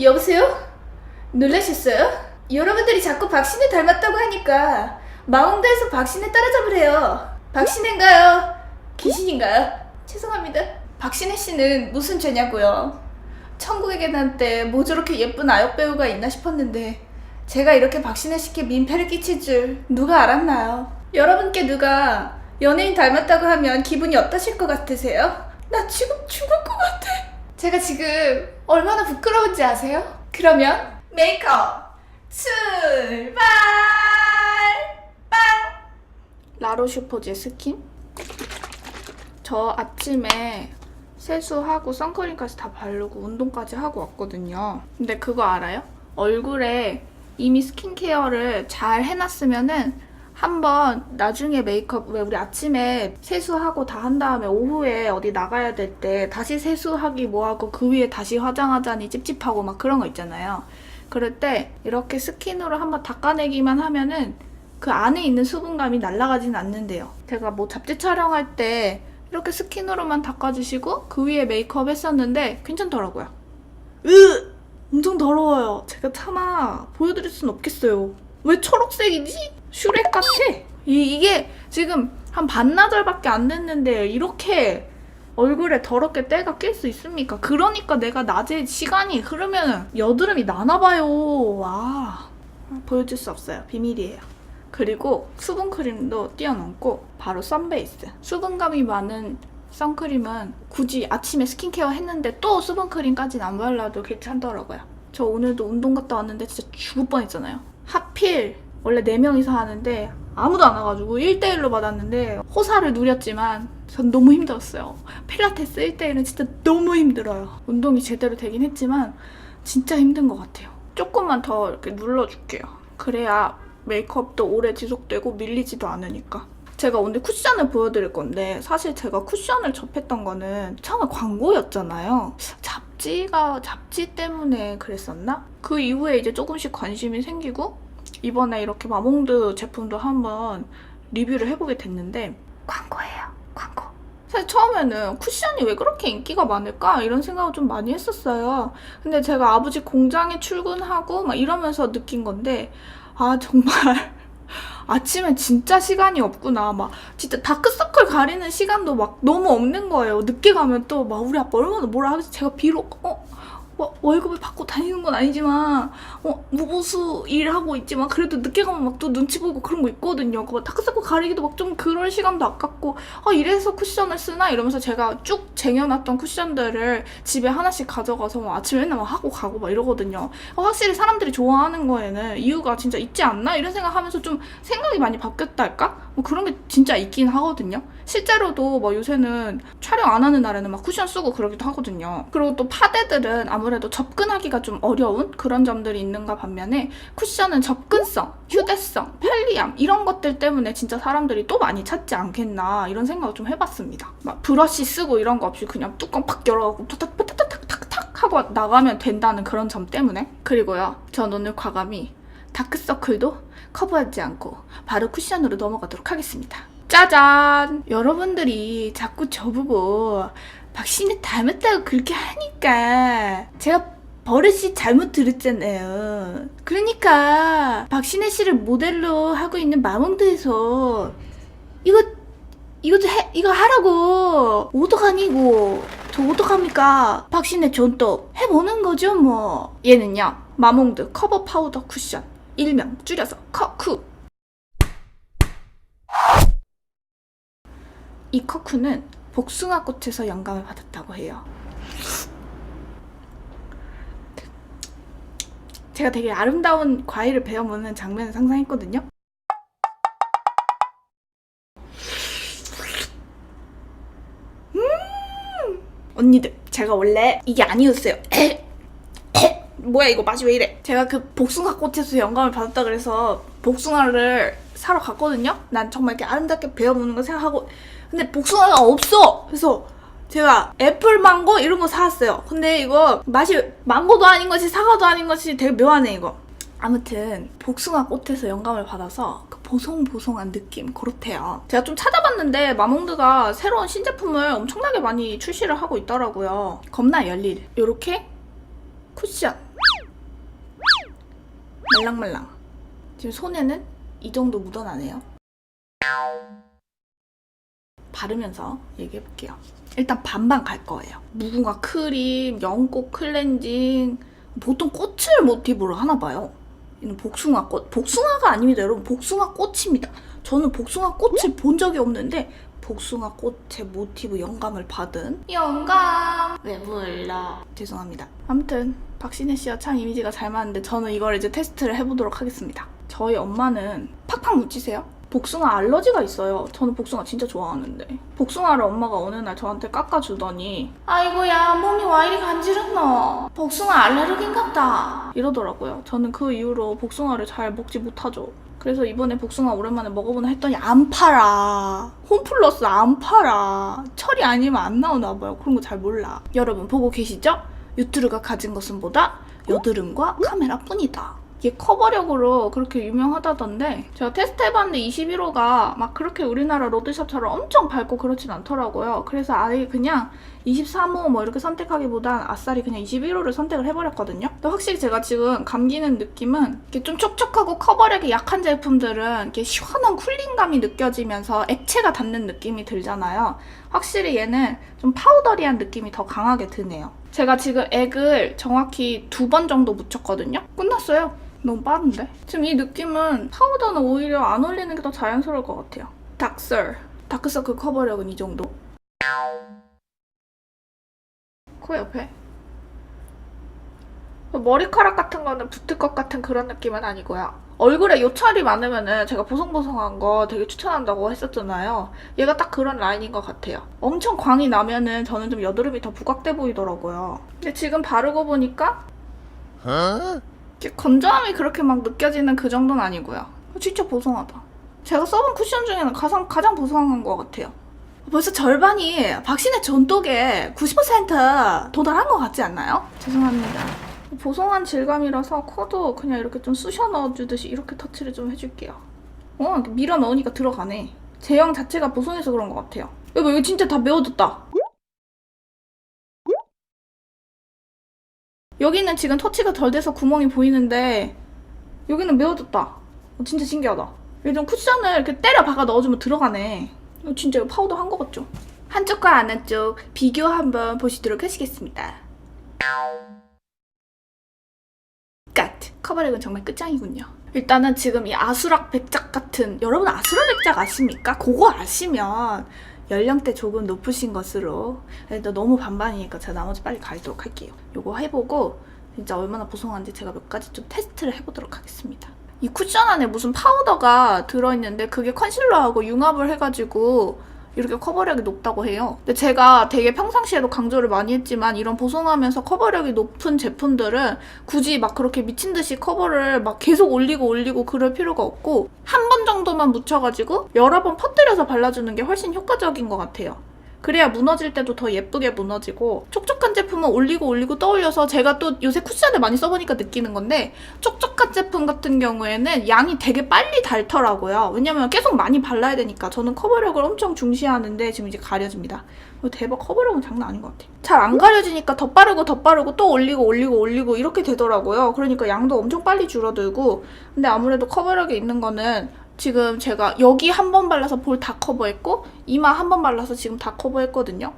여보세요? 놀라셨어요? 여러분들이 자꾸 박신혜 닮았다고 하니까 마운드에서 박신혜 따라잡으래요. 박신혜인가요? 귀신인가요? 죄송합니다. 박신혜 씨는 무슨 죄냐고요? 천국의 계단 때 뭐 저렇게 예쁜 아역 배우가 있나 싶었는데 제가 이렇게 박신혜 씨께 민폐를 끼칠 줄 누가 알았나요? 여러분께 누가 연예인 닮았다고 하면 기분이 어떠실 것 같으세요? 나 지금 죽을 것 같아. 제가 지금 얼마나 부끄러운지 아세요? 그러면 메이크업 출발! 빵! 라로슈포제 스킨? 저 아침에 세수하고 선크림까지 다 바르고 운동까지 하고 왔거든요. 근데 그거 알아요? 얼굴에 이미 스킨케어를 잘 해놨으면은 한번 나중에 메이크업 왜 우리 아침에 세수하고 다 한 다음에 오후에 어디 나가야 될 때 다시 세수하기 뭐하고 그 위에 다시 화장하자니 찝찝하고 막 그런 거 있잖아요. 그럴 때 이렇게 스킨으로 한번 닦아내기만 하면은 그 안에 있는 수분감이 날아가진 않는데요. 제가 뭐 잡지 촬영할 때 이렇게 스킨으로만 닦아주시고 그 위에 메이크업 했었는데 괜찮더라고요. 으! 엄청 더러워요. 제가 차마 보여드릴 순 없겠어요. 왜 초록색이지? 슈렉 같아. 이, 이게 지금 한 반나절밖에 안 됐는데 이렇게 얼굴에 더럽게 때가 낄 수 있습니까? 그러니까 내가 낮에 시간이 흐르면 여드름이 나나봐요. 와. 보여줄 수 없어요. 비밀이에요. 그리고 수분크림도 띄워놓고 바로 선베이스. 수분감이 많은 선크림은 굳이 아침에 스킨케어 했는데 또 수분크림까지는 안 발라도 괜찮더라고요. 저 오늘도 운동 갔다 왔는데 진짜 죽을 뻔했잖아요. 하필 원래 4명이서 하는데 아무도 안 와가지고 1대1로 받았는데 호사를 누렸지만 전 너무 힘들었어요. 필라테스 1대1은 진짜 너무 힘들어요. 운동이 제대로 되긴 했지만 진짜 힘든 것 같아요. 조금만 더 이렇게 눌러줄게요. 그래야 메이크업도 오래 지속되고 밀리지도 않으니까. 제가 오늘 쿠션을 보여드릴 건데 사실 제가 쿠션을 접했던 거는 처음에 광고였잖아요. 잡지가 잡지 때문에 그랬었나? 그 이후에 이제 조금씩 관심이 생기고 이번에 이렇게 마몽드 제품도 한번 리뷰를 해보게 됐는데 광고예요. 광고. 사실 처음에는 쿠션이 왜 그렇게 인기가 많을까 이런 생각을 좀 많이 했었어요. 근데 제가 아버지 공장에 출근하고 막 이러면서 느낀 건데 아 정말 아침에 진짜 시간이 없구나. 막 진짜 다크서클 가리는 시간도 막 너무 없는 거예요. 늦게 가면 또 막 우리 아빠 얼마나 뭐라 하겠지. 제가 비록 어 뭐, 월급을 받고 다니는 건 아니지만 어 무보수 일하고 있지만 그래도 늦게 가면 막 또 눈치 보고 그런 거 있거든요. 그 다크서클 가리기도 막 좀 그럴 시간도 아깝고 아 이래서 쿠션을 쓰나 이러면서 제가 쭉 쟁여놨던 쿠션들을 집에 하나씩 가져가서 막 아침에 맨날 막 하고 가고 막 이러거든요. 어, 확실히 사람들이 좋아하는 거에는 이유가 진짜 있지 않나 이런 생각하면서 좀 생각이 많이 바뀌었다 할까? 뭐 그런 게 진짜 있긴 하거든요. 실제로도 뭐 요새는 촬영 안 하는 날에는 막 쿠션 쓰고 그러기도 하거든요. 그리고 또 파데들은 아무래도 접근하기가 좀 어려운 그런 점들이 있는가 반면에 쿠션은 접근성, 휴대성, 편리함 이런 것들 때문에 진짜 사람들이 또 많이 찾지 않겠나 이런 생각을 좀 해봤습니다. 막 브러쉬 쓰고 이런 거 없이 그냥 뚜껑 팍 열어갖고 탁탁탁탁탁탁 하고 나가면 된다는 그런 점 때문에 그리고요 전 오늘 과감히 다크서클도 커버하지 않고 바로 쿠션으로 넘어가도록 하겠습니다. 짜잔! 여러분들이 자꾸 저보고 박신혜 닮았다고 그렇게 하니까 제가 버릇이 잘못 들었잖아요. 그러니까 박신혜 씨를 모델로 하고 있는 마몽드에서 이거 이것도 해 이거 하라고 어떡하니고 저 어떡합니까? 박신혜 전또 해보는 거죠 뭐. 얘는요 마몽드 커버 파우더 쿠션 일명 줄여서 커쿠. 이 커쿠는 복숭아 꽃에서 영감을 받았다고 해요. 제가 되게 아름다운 과일을 베어 먹는 장면을 상상했거든요. 음! 언니들, 제가 원래 이게 아니었어요. 뭐야 이거 맛이 왜 이래? 제가 그 복숭아 꽃에서 영감을 받았다 그래서 복숭아를 사러 갔거든요. 난 정말 이렇게 아름답게 베어 먹는 거 생각하고 근데 복숭아가 없어. 그래서 제가 애플 망고 이런 거 사왔어요. 근데 이거 맛이 망고도 아닌 것이 사과도 아닌 것이 되게 묘하네 이거. 아무튼 복숭아 꽃에서 영감을 받아서 그 보송보송한 느낌 그렇대요. 제가 좀 찾아봤는데 마몽드가 새로운 신제품을 엄청나게 많이 출시를 하고 있더라고요. 겁나 열릴. 요렇게 쿠션 말랑말랑. 지금 손에는 이 정도 묻어나네요. 바르면서 얘기해 볼게요. 일단 반반 갈 거예요. 무궁화 크림, 연꽃 클렌징, 보통 꽃을 모티브로 하나 봐요. 이는 복숭아 꽃. 복숭아가 아닙니다, 여러분. 복숭아 꽃입니다. 저는 복숭아 꽃을 본 적이 없는데 복숭아 꽃의 모티브 영감을 받은 영감 왜 몰라 죄송합니다 아무튼 박신혜 씨와 참 이미지가 잘 맞는데 저는 이걸 이제 테스트를 해보도록 하겠습니다 저희 엄마는 팍팍 묻히세요 복숭아 알러지가 있어요 저는 복숭아 진짜 좋아하는데 복숭아를 엄마가 어느 날 저한테 깎아주더니 아이고야 몸이 와 이리 간지럽노 복숭아 알레르기인갑다 이러더라고요 저는 그 이후로 복숭아를 잘 먹지 못하죠 그래서 이번에 복숭아 오랜만에 먹어보나 했더니 안 팔아. 홈플러스 안 팔아. 철이 아니면 안 나오나 봐요. 그런 거 잘 몰라. 여러분 보고 계시죠? 유튜브가 가진 것은 보다 여드름과 카메라뿐이다. 이게 커버력으로 그렇게 유명하다던데 제가 테스트 해봤는데 21호가 막 그렇게 우리나라 로드샵처럼 엄청 밝고 그렇진 않더라고요. 그래서 아예 그냥 23호 뭐 이렇게 선택하기보단 아싸리 그냥 21호를 선택을 해버렸거든요. 근데 확실히 제가 지금 감기는 느낌은 이렇게 좀 촉촉하고 커버력이 약한 제품들은 이렇게 시원한 쿨링감이 느껴지면서 액체가 닿는 느낌이 들잖아요. 확실히 얘는 좀 파우더리한 느낌이 더 강하게 드네요. 제가 지금 액을 정확히 두 번 정도 묻혔거든요. 끝났어요. 너무 빠른데? 지금 이 느낌은 파우더는 오히려 안 올리는 게 더 자연스러울 것 같아요. 닥슬. 다크서클 커버력은 이 정도. 코 옆에. 머리카락 같은 거는 붙을 것 같은 그런 느낌은 아니고요. 얼굴에 요철이 많으면은 제가 보송보송한 거 되게 추천한다고 했었잖아요. 얘가 딱 그런 라인인 것 같아요. 엄청 광이 나면은 저는 좀 여드름이 더 부각돼 보이더라고요. 근데 지금 바르고 보니까 건조함이 그렇게 막 느껴지는 그 정도는 아니고요. 진짜 보송하다. 제가 써본 쿠션 중에는 가장, 가장 보송한 것 같아요. 벌써 절반이 박신의 전독에 90% 도달한 것 같지 않나요? 죄송합니다. 보송한 질감이라서 코도 그냥 이렇게 좀 쑤셔 넣어주듯이 이렇게 터치를 좀 해줄게요. 어, 밀어 넣으니까 들어가네. 제형 자체가 보송해서 그런 것 같아요. 여보, 이거 진짜 다 메워뒀다. 여기는 지금 터치가 덜 돼서 구멍이 보이는데 여기는 메워뒀다. 어, 진짜 신기하다. 요즘 쿠션을 이렇게 때려 박아 넣어주면 들어가네. 이거 진짜 파우더 한 거 같죠? 한쪽과 안 한쪽 비교 한번 보시도록 하시겠습니다. 끝! 커버력은 정말 끝장이군요. 일단은 지금 이 아수락 백작 같은 여러분 아수락 백작 아십니까? 그거 아시면 연령대 조금 높으신 것으로 일단 너무 반반이니까 제가 나머지 빨리 가리도록 할게요. 요거 해보고 진짜 얼마나 보송한지 제가 몇 가지 좀 테스트를 해보도록 하겠습니다. 이 쿠션 안에 무슨 파우더가 들어있는데 그게 컨실러하고 융합을 해가지고 이렇게 커버력이 높다고 해요. 근데 제가 되게 평상시에도 강조를 많이 했지만 이런 보송하면서 커버력이 높은 제품들은 굳이 막 그렇게 미친 듯이 커버를 막 계속 올리고 올리고 그럴 필요가 없고 한 번 정도만 묻혀가지고 여러 번 퍼뜨려서 발라주는 게 훨씬 효과적인 것 같아요. 그래야 무너질 때도 더 예쁘게 무너지고 촉촉한 제품은 올리고 올리고 떠올려서 제가 또 요새 쿠션을 많이 써보니까 느끼는 건데 촉촉한 제품 같은 경우에는 양이 되게 빨리 닳더라고요. 왜냐면 계속 많이 발라야 되니까 저는 커버력을 엄청 중시하는데 지금 이제 가려집니다. 어, 대박 커버력은 장난 아닌 것 같아요. 잘 안 가려지니까 더 빠르고 더 빠르고 또 올리고 올리고 올리고 이렇게 되더라고요. 그러니까 양도 엄청 빨리 줄어들고 근데 아무래도 커버력이 있는 거는 지금 제가 여기 한 번 발라서 볼 다 커버했고 이마 한 번 발라서 지금 다 커버했거든요.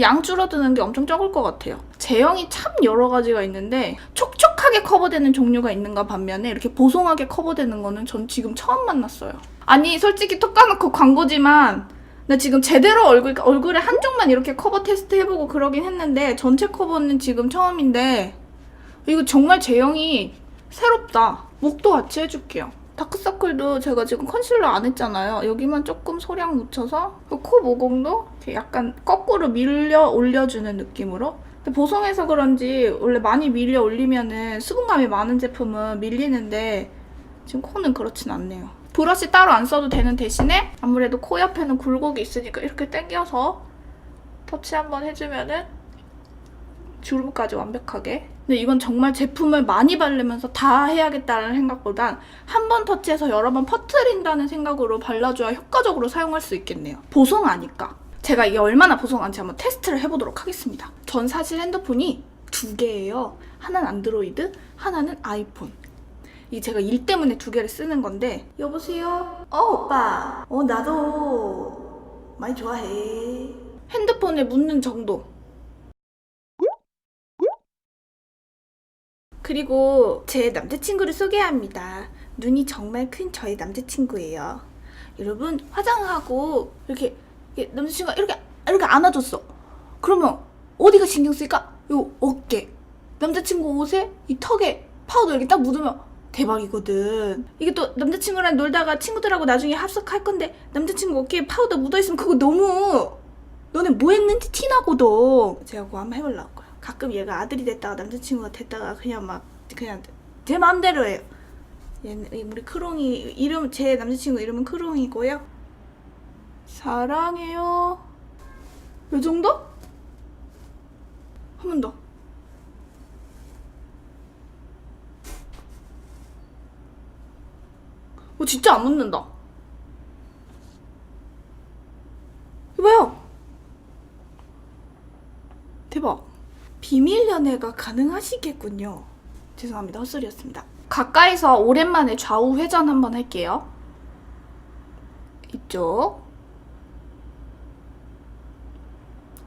양 줄어드는 게 엄청 적을 것 같아요. 제형이 참 여러 가지가 있는데 촉촉하게 커버되는 종류가 있는가 반면에 이렇게 보송하게 커버되는 거는 전 지금 처음 만났어요. 아니 솔직히 톡 까놓고 광고지만 나 지금 제대로 얼굴, 얼굴에 한쪽만 이렇게 커버 테스트 해보고 그러긴 했는데 전체 커버는 지금 처음인데 이거 정말 제형이 새롭다. 목도 같이 해줄게요. 다크서클도 제가 지금 컨실러 안 했잖아요. 여기만 조금 소량 묻혀서 그코 모공도 이렇게 약간 거꾸로 밀려 올려주는 느낌으로 보송해서 그런지 원래 많이 밀려 올리면은 수분감이 많은 제품은 밀리는데 지금 코는 그렇진 않네요. 브러쉬 따로 안 써도 되는 대신에 아무래도 코 옆에는 굴곡이 있으니까 이렇게 당겨서 터치 한번 해주면은 주름까지 완벽하게. 근데 이건 정말 제품을 많이 바르면서 다 해야겠다는 생각보단 한 번 터치해서 여러 번 퍼트린다는 생각으로 발라줘야 효과적으로 사용할 수 있겠네요. 보송하니까. 제가 이게 얼마나 보송한지 한번 테스트를 해보도록 하겠습니다. 전 사실 핸드폰이 두 개예요. 하나는 안드로이드, 하나는 아이폰. 이게 제가 일 때문에 두 개를 쓰는 건데 여보세요? 어 오빠 어 나도 많이 좋아해 핸드폰에 묻는 정도 그리고 제 남자친구를 소개합니다 눈이 정말 큰 저의 남자친구예요 여러분 화장하고 이렇게, 이렇게 남자친구가 이렇게 이렇게 안아줬어 그러면 어디가 신경 쓰일까? 요 어깨 남자친구 옷에 이 턱에 파우더 이렇게 딱 묻으면 대박이거든. 이게 또 남자친구랑 놀다가 친구들하고 나중에 합석할 건데 남자친구 어깨에 파우더 묻어있으면 그거 너무 너네 뭐 했는지 티나거든. 제가 그거 한번 해보려고요. 가끔 얘가 아들이 됐다가 남자친구가 됐다가 그냥 막 그냥 제 마음대로 해요. 얘는 우리 크롱이 이름 제 남자친구 이름은 크롱이고요. 사랑해요. 요 정도? 한 번 더. 어, 진짜 안 묻는다. 이봐요. 대박. 비밀 연애가 가능하시겠군요. 죄송합니다. 헛소리였습니다. 가까이서 오랜만에 좌우 회전 한번 할게요. 이쪽.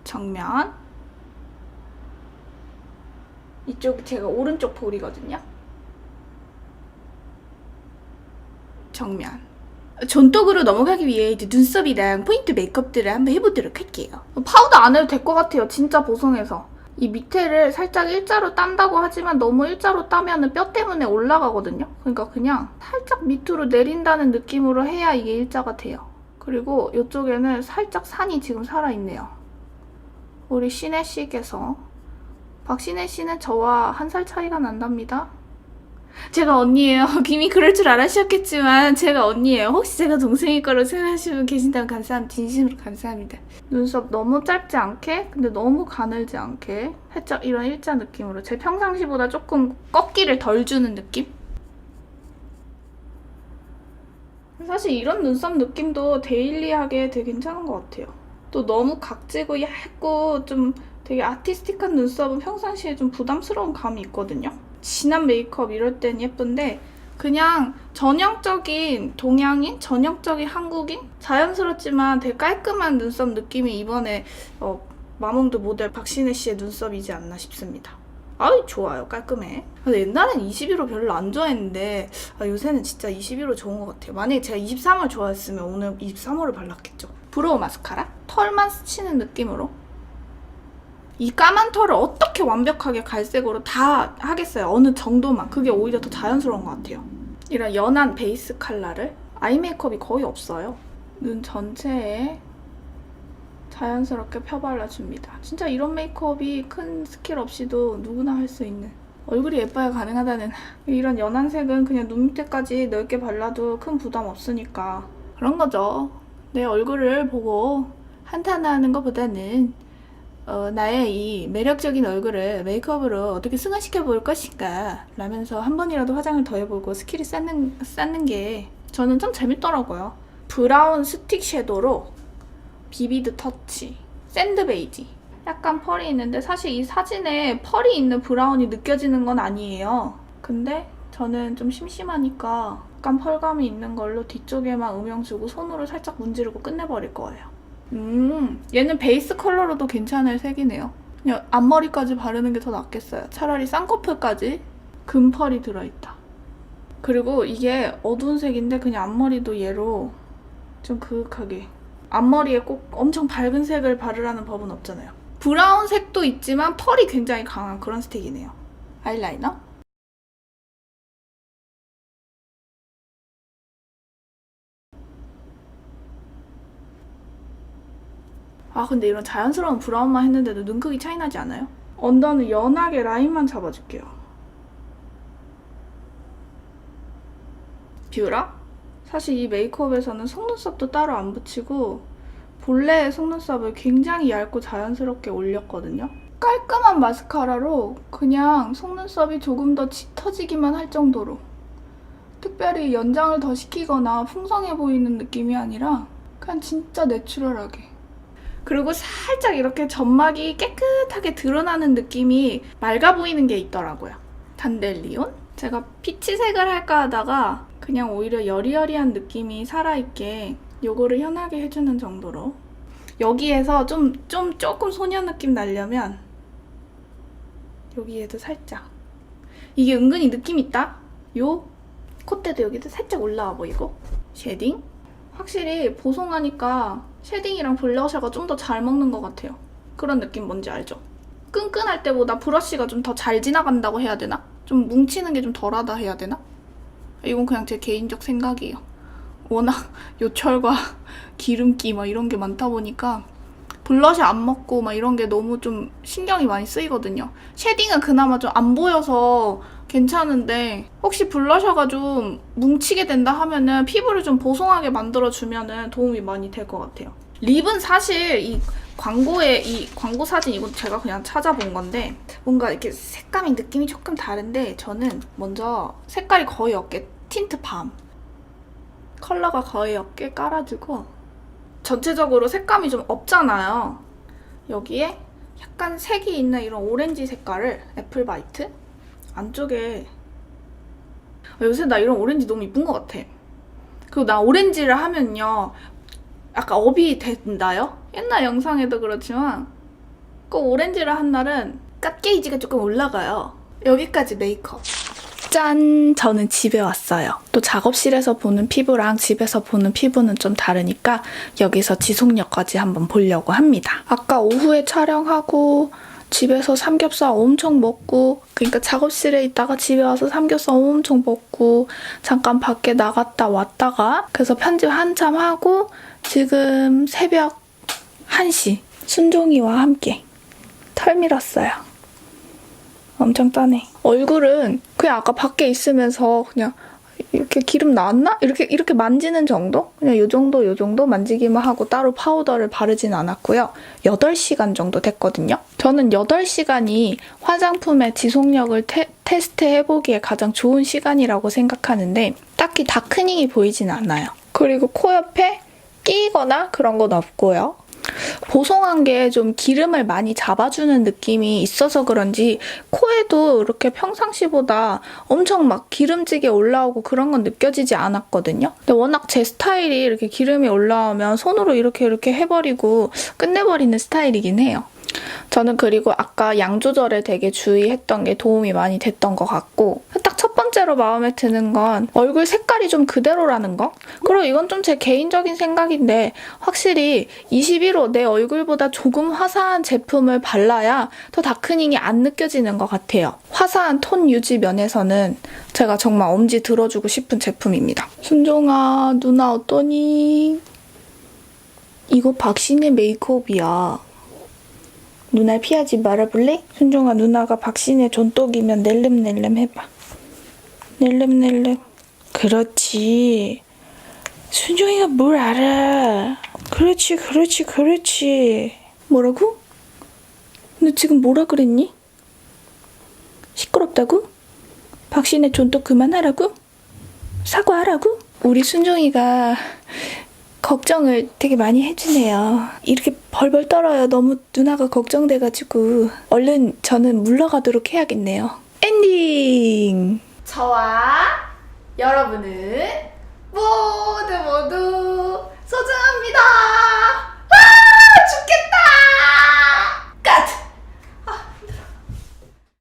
정면. 이쪽 제가 오른쪽 볼이거든요. 정면. 전독으로 넘어가기 위해 이제 눈썹이랑 포인트 메이크업들을 한번 해보도록 할게요. 파우더 안 해도 될 것 같아요. 진짜 보송해서. 이 밑에를 살짝 일자로 딴다고 하지만 너무 일자로 따면은 뼈 때문에 올라가거든요. 그러니까 그냥 살짝 밑으로 내린다는 느낌으로 해야 이게 일자가 돼요. 그리고 이쪽에는 살짝 산이 지금 살아있네요. 우리 신혜 씨께서 박신혜 씨는 저와 한 살 차이가 난답니다. 제가 언니예요. 이미 그럴 줄 알았셨겠지만 제가 언니예요. 혹시 제가 동생일 거로 생각하시는 분 계신다면 감사합니다. 진심으로 감사합니다. 눈썹 너무 짧지 않게 근데 너무 가늘지 않게 살짝 이런 일자 느낌으로 제 평상시보다 조금 꺾기를 덜 주는 느낌? 사실 이런 눈썹 느낌도 데일리하게 되게 괜찮은 것 같아요. 또 너무 각지고 얇고 좀 되게 아티스틱한 눈썹은 평상시에 좀 부담스러운 감이 있거든요. 진한 메이크업 이럴 땐 예쁜데 그냥 전형적인 동양인, 전형적인 한국인, 자연스럽지만 되게 깔끔한 눈썹 느낌이 이번에 어, 마몽드 모델 박신혜 씨의 눈썹이지 않나 싶습니다. 아이 좋아요. 깔끔해. 근데 옛날엔 21호 별로 안 좋아했는데 아, 요새는 진짜 21호 좋은 것 같아요. 만약에 제가 23월 좋아했으면 오늘 23호를 발랐겠죠. 브로우 마스카라? 털만 스치는 느낌으로 이 까만 털을 어떻게 완벽하게 갈색으로 다 하겠어요 어느 정도만 그게 오히려 더 자연스러운 것 같아요 이런 연한 베이스 컬러를 아이 메이크업이 거의 없어요 눈 전체에 자연스럽게 펴발라줍니다. 진짜 이런 메이크업이 큰 스킬 없이도 누구나 할 수 있는 얼굴이 예뻐야 가능하다는 이런 연한 색은 그냥 눈 밑에까지 넓게 발라도 큰 부담 없으니까 그런 거죠. 내 얼굴을 보고 한탄하는 것보다는 어, 나의 이 매력적인 얼굴을 메이크업으로 어떻게 승화시켜 볼 것인가 라면서 한 번이라도 화장을 더 해보고 스킬을 쌓는, 쌓는 게 저는 좀 재밌더라고요. 브라운 스틱 섀도우로 비비드 터치, 샌드 베이지. 약간 펄이 있는데 사실 이 사진에 펄이 있는 브라운이 느껴지는 건 아니에요. 근데 저는 좀 심심하니까 약간 펄감이 있는 걸로 뒤쪽에만 음영 주고 손으로 살짝 문지르고 끝내버릴 거예요. 음, 얘는 베이스 컬러로도 괜찮을 색이네요. 그냥 앞머리까지 바르는 게 더 낫겠어요. 차라리 쌍꺼풀까지 금펄이 들어있다. 그리고 이게 어두운 색인데 그냥 앞머리도 얘로 좀 그윽하게 앞머리에 꼭 엄청 밝은 색을 바르라는 법은 없잖아요. 브라운 색도 있지만 펄이 굉장히 강한 그런 스틱이네요. 아이라이너? 아 근데 이런 자연스러운 브라운만 했는데도 눈 크기 차이 나지 않아요? 언더는 연하게 라인만 잡아줄게요. 뷰라? 사실 이 메이크업에서는 속눈썹도 따로 안 붙이고 본래 속눈썹을 굉장히 얇고 자연스럽게 올렸거든요. 깔끔한 마스카라로 그냥 속눈썹이 조금 더 짙어지기만 할 정도로 특별히 연장을 더 시키거나 풍성해 보이는 느낌이 아니라 그냥 진짜 내추럴하게 그리고 살짝 이렇게 점막이 깨끗하게 드러나는 느낌이 맑아 보이는 게 있더라고요. 단델리온? 제가 피치색을 할까 하다가 그냥 오히려 여리여리한 느낌이 살아있게 요거를 연하게 해주는 정도로. 여기에서 좀, 좀 조금 소녀 느낌 나려면 여기에도 살짝. 이게 은근히 느낌 있다? 요 콧대도 여기도 살짝 올라와 보이고. 쉐딩? 확실히 보송하니까 쉐딩이랑 블러셔가 좀 더 잘 먹는 것 같아요 그런 느낌 뭔지 알죠? 끈끈할 때보다 브러쉬가 좀 더 잘 지나간다고 해야 되나? 좀 뭉치는 게 좀 덜하다 해야 되나? 이건 그냥 제 개인적 생각이에요. 워낙 요철과 기름기 막 이런 게 많다 보니까 블러쉬 안 먹고 막 이런 게 너무 좀 신경이 많이 쓰이거든요. 쉐딩은 그나마 좀 안 보여서 괜찮은데 혹시 블러셔가 좀 뭉치게 된다 하면은 피부를 좀 보송하게 만들어 주면은 도움이 많이 될 것 같아요. 립은 사실 이 광고에 이 광고 사진 이건 제가 그냥 찾아본 건데 뭔가 이렇게 색감이 느낌이 조금 다른데 저는 먼저 색깔이 거의 없게 틴트 밤 컬러가 거의 없게 깔아주고 전체적으로 색감이 좀 없잖아요. 여기에 약간 색이 있는 이런 오렌지 색깔을 애플바이트 안쪽에 아, 요새 나 이런 오렌지 너무 이쁜 것 같아. 그리고 나 오렌지를 하면요. 약간 업이 된다요? 옛날 영상에도 그렇지만 꼭 오렌지를 한 날은 갓게이지가 조금 올라가요. 여기까지 메이크업. 짠! 저는 집에 왔어요. 또 작업실에서 보는 피부랑 집에서 보는 피부는 좀 다르니까 여기서 지속력까지 한번 보려고 합니다. 아까 오후에 촬영하고 집에서 삼겹살 엄청 먹고 그러니까 작업실에 있다가 집에 와서 삼겹살 엄청 먹고 잠깐 밖에 나갔다 왔다가 그래서 편집 한참 하고 지금 새벽 1시 순종이와 함께 털 밀었어요. 엄청 떠네. 얼굴은 그냥 아까 밖에 있으면서 그냥 이렇게 기름 나왔나? 이렇게 이렇게 만지는 정도? 그냥 요 정도 요 정도 만지기만 하고 따로 파우더를 바르진 않았고요. 8시간 정도 됐거든요. 저는 8시간이 화장품의 지속력을 테, 테스트 해 보기에 가장 좋은 시간이라고 생각하는데 딱히 다크닝이 보이진 않아요. 그리고 코 옆에 끼거나 그런 건 없고요. 보송한 게 좀 기름을 많이 잡아주는 느낌이 있어서 그런지 코에도 이렇게 평상시보다 엄청 막 기름지게 올라오고 그런 건 느껴지지 않았거든요. 근데 워낙 제 스타일이 이렇게 기름이 올라오면 손으로 이렇게 이렇게 해버리고 끝내버리는 스타일이긴 해요. 저는 그리고 아까 양 조절에 되게 주의했던 게 도움이 많이 됐던 것 같고 딱 첫 번째로 마음에 드는 건 얼굴 색깔이 좀 그대로라는 거? 그리고 이건 좀 제 개인적인 생각인데 확실히 21호 내 얼굴보다 조금 화사한 제품을 발라야 더 다크닝이 안 느껴지는 것 같아요. 화사한 톤 유지 면에서는 제가 정말 엄지 들어주고 싶은 제품입니다. 순종아 누나 어떠니? 이거 박신의 메이크업이야 누날 피하지 말아볼래? 순종아 누나가 박신의 존독이면 낼름낼름 해봐. 낼름낼름. 그렇지. 순종이가 뭘 알아. 그렇지 그렇지 그렇지. 뭐라고? 너 지금 뭐라 그랬니? 시끄럽다고? 박신의 존독 그만하라고? 사과하라고? 우리 순종이가 걱정을 되게 많이 해주네요. 이렇게 벌벌 떨어요. 너무 누나가 걱정돼가지고 얼른 저는 물러가도록 해야겠네요. 엔딩! 저와 여러분은 모두 모두 소중합니다. 아! 죽겠다!